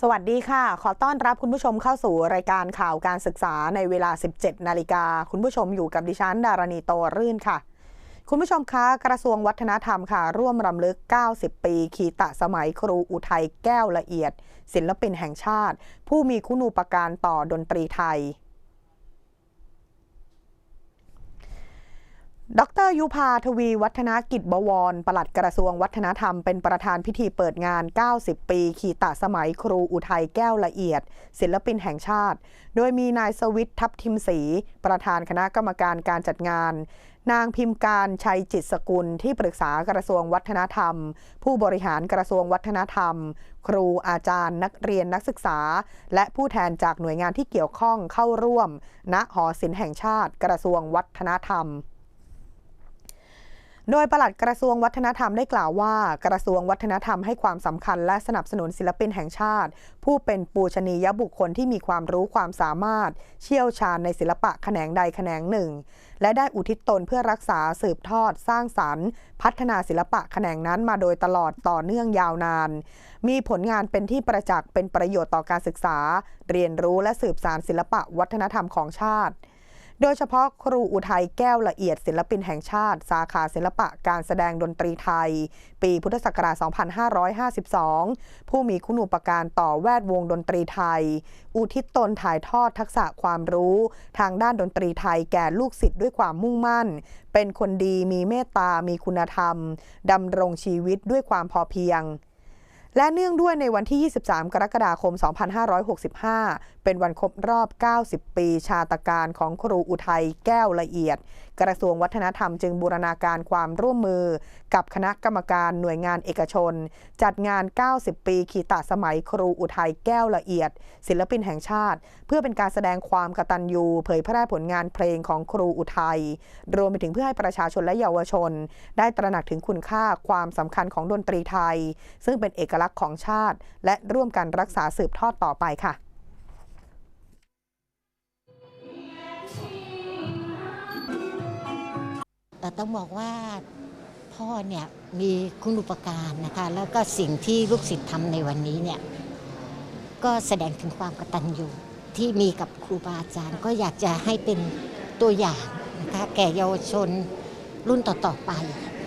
สวัสดีค่ะ ขอต้อนรับคุณผู้ชมเข้าสู่รายการข่าวการศึกษาในเวลา 17 นาฬิกา คุณผู้ชมอยู่กับดิฉัน ดารณีโตรื่นค่ะ คุณผู้ชมคะกระทรวงวัฒนธรรมค่ะ ร่วมรำลึก 90 ปี ขีตะสมัยครูอุทัยแก้วละเอียด ศิลปินแห่งชาติ ผู้มีคุณูปการต่อดนตรีไทย ดรยุพาทวีวัฒนกิจบวร ปลัดกระทรวงวัฒนธรรม เป็นประธานพิธีเปิดงาน 90 ปี ขีตะสมัยครูอุทัยแก้วละเอียด ศิลปินแห่งชาติ โดยมีนายสวิททัพทิมศรีประธานคณะกรรมการการจัดงาน นางพิมพ์การชัยจิตสกุลที่ปรึกษากระทรวงวัฒนธรรม ผู้บริหารกระทรวงวัฒนธรรม ครูอาจารย์ นักเรียนนักศึกษา และผู้แทนจากหน่วยงานที่เกี่ยวข้องเข้าร่วม ณหอศิลป์แห่งชาติ กระทรวงวัฒนธรรม โดยปลัดกระทรวงวัฒนธรรมได้กล่าวว่า กระทรวงวัฒนธรรมให้ความสำคัญและสนับสนุนศิลปินแห่งชาติ ผู้เป็นปูชนียบุคคลที่มีความรู้ความสามารถ เชี่ยวชาญในศิลปะแขนงใดแขนงหนึ่ง และได้อุทิศตนเพื่อรักษาสืบทอด สร้างสรรค์ พัฒนาศิลปะแขนงนั้นมาโดยตลอดต่อเนื่องยาวนาน มีผลงานเป็นที่ประจักษ์เป็นประโยชน์ต่อการศึกษา เรียนรู้และสืบสานศิลปะวัฒนธรรมของชาติ โดยเฉพาะครูอุทัยแก้วละเอียดศิลปินแห่งชาติ สาขาศิลปะการแสดงดนตรีไทย ปีพุทธศักราช 2552 ผู้มีคุณูปการต่อแวดวงดนตรีไทย อุทิศตนถ่ายทอดทักษะความรู้ ทางด้านดนตรีไทยแก่ลูกศิษย์ด้วยความมุ่งมั่น เป็นคนดีมีเมตตามีคุณธรรมดำรงชีวิตด้วยความพอเพียง และเนื่องด้วยในวันที่ 23 กรกฎาคม 2565 เป็นวันครบรอบ 90 ปีชาตการของครูอุทัยแก้วละเอียดกระทรวงวัฒนธรรมจึงบูรณาการความร่วมมือ กับคณะกรรมการหน่วยงานเอกชน จัดงาน 90 ปีขีตสมัยครูอุทัยแก้วละเอียด ศิลปินแห่งชาติ เพื่อเป็นการแสดงความกตัญญูเผยแพร่ผลงานเพลงของครูอุทัย รวมไปถึงเพื่อให้ประชาชนและเยาวชน ได้ตระหนักถึงคุณค่าความสำคัญของดนตรีไทย ซึ่งเป็นเอกลักษณ์ของชาติ และร่วมกันรักษาสืบทอดต่อไปค่ะ ต่ต้องบอกว่าพ่อเนี่ยมีคุณอุปการนะคะแล้วก็สิ่งที่ลูกศิษย์ทำในวันนี้เนี่ยก็แสดงถึงความกตัญญูที่มีกับครูบาอาจารย์ก็อยากจะให้เป็นตัวอย่างนะคะแก่เยาวชนรุ่นต่อๆไป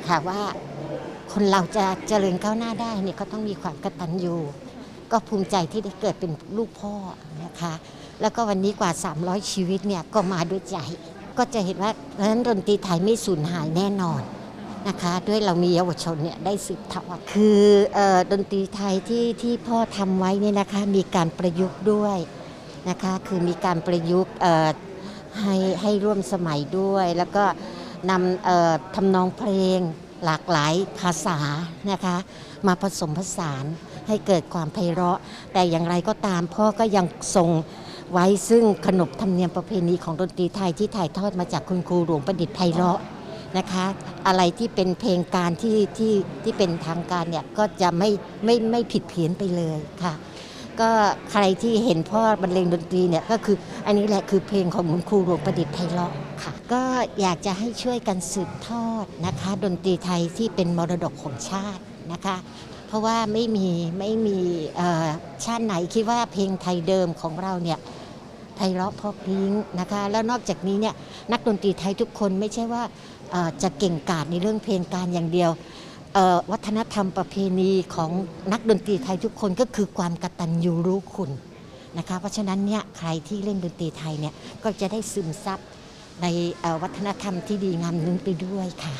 ค่ะว่าคนเราจะเจริญก้าวหน้าได้เนี่ยก็ต้องมีความกตัญญูก็ภูมิใจที่ได้เกิดเป็นลูกพ่อนะคะแล้วก็วันนี้กว่า 300 ชีวิตเนี่ยก็มาด้วยใจ ก็จะเห็นว่าเพราะฉะนั้นดนตรีไทยไม่สูญหายแน่นอนนะคะด้วยเรามีเยาวชนเนี่ยได้สืบทอดคือออดนตรีไทยที่ที่พ่อทำไว้เนี่ยนะคะมีการประยุกต์ด้วยนะคะคือมีการประยุกต์ให้ให้ร่วมสมัยด้วย แล้วก็นำทำนองเพลงหลากหลายภาษานะคะมาผสมผสานให้เกิดความไพเราะ แต่อย่างไรก็ตามพ่อก็ยังทรง ไว้ซึ่งขนบธรรมเนียมประเพณีของดนตรีไทยที่ถ่ายทอดมาจากคุณครูหลวงประดิษฐ์ไพเราะนะคะ อะไรที่เป็นเพลงการที่ที่ที่เป็นทางการเนี่ยก็จะไม่ไม่ไม่ผิดเพี้ยนไปเลยค่ะ ก็ใครที่เห็นพ่อบรรเลงดนตรีเนี่ยก็คืออันนี้แหละคือเพลงของคุณครูหลวงประดิษฐ์ไพเราะค่ะ ก็อยากจะให้ช่วยกันสืบทอดนะคะ ดนตรีไทยที่เป็นมรดกของชาตินะคะเพราะว่าไม่มีไม่มีชาติไหนคิดว่าเพลงไทยเดิมของเราเนี่ย ไพเราะเพราะพริ้งนะคะ แล้วนอกจากนี้เนี่ยนักดนตรีไทยทุกคนไม่ใช่ว่าจะเก่งกาจในเรื่องเพลงการอย่างเดียววัฒนธรรมประเพณีของนักดนตรีไทยทุกคนก็คือความกตัญญูรู้คุณนะคะ เพราะฉะนั้นเนี่ยใครที่เล่นดนตรีไทยเนี่ยก็จะได้ซึมซับในวัฒนธรรมที่ดีงามนั้นไปด้วยค่ะ